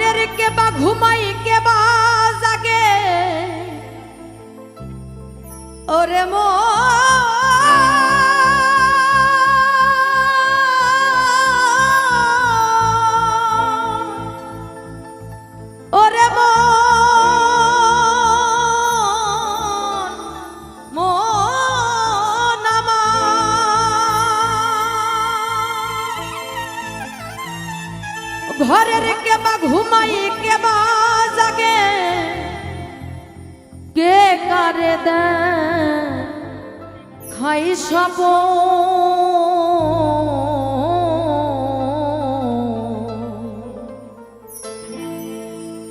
ভোরের ঘুমাই কে জাগে। ওরে মোর তারে খাই সব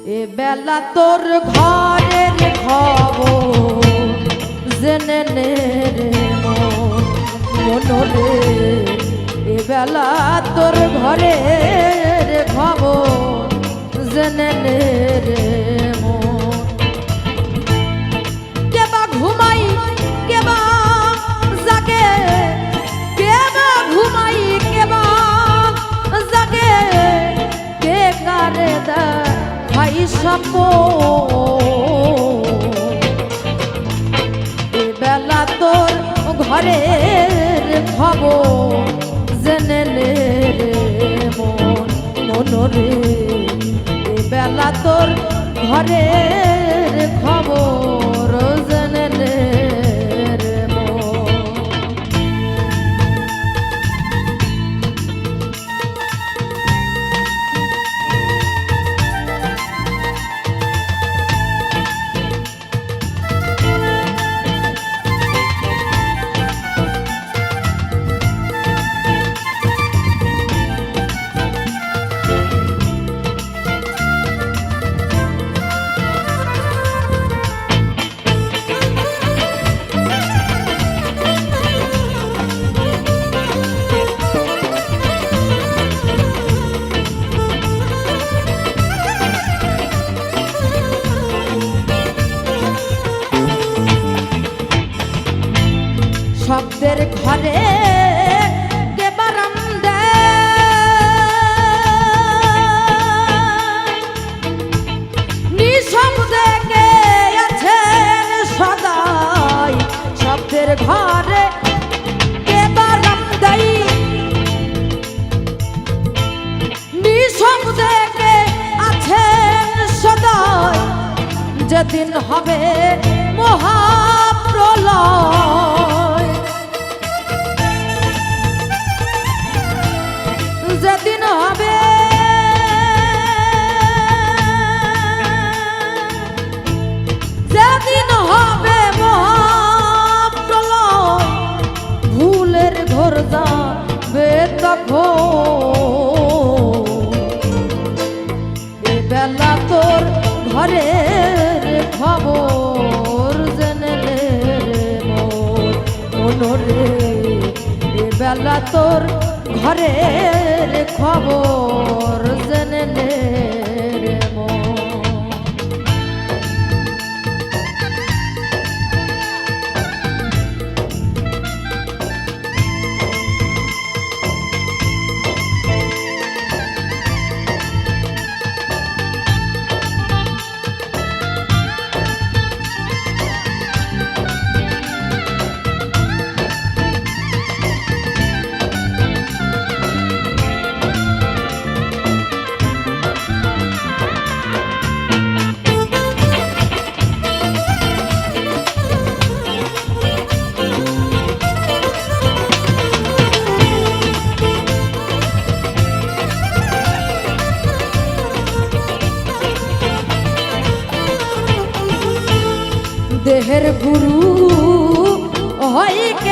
এ বেলা তোর ঘরের ঘর সাপ বেলা তোর ঘরের খবর জেনে নে মন মনরে বেলা তোর ঘরের খবর জেনে সেদিন হবে মহাপ্রলয়। তোর ঘরের খবর যে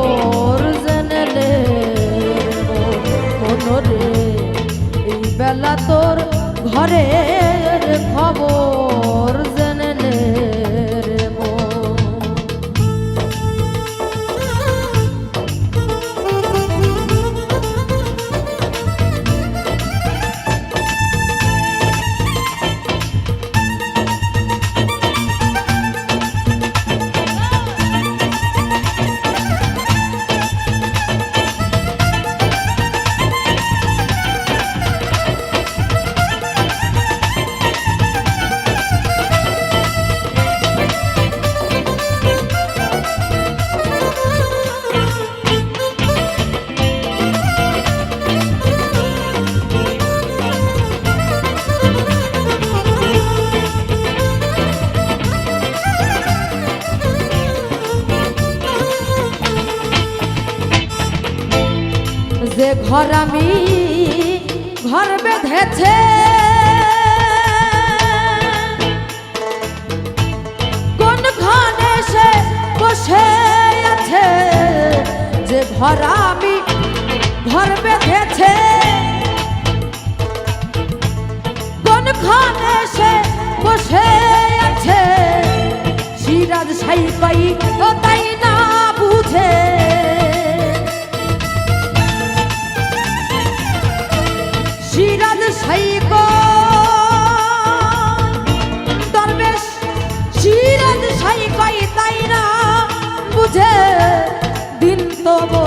মোর জেনেলে মনরে এই বেলা তোর ঘরে হরামি ঘর বেঁধেছে। কোন ঘনে সে বসে আছে? যে ভরামি ঘর বেঁধেছে। কোন ঘনে সে বসে আছে? সিরাজ সাই পাই ও তাই না বুঝে। todo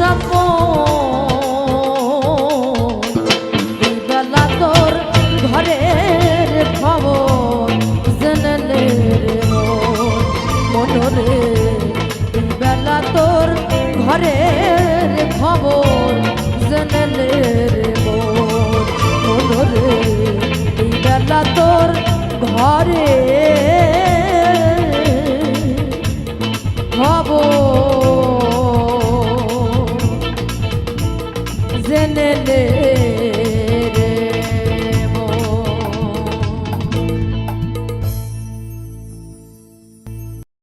Up.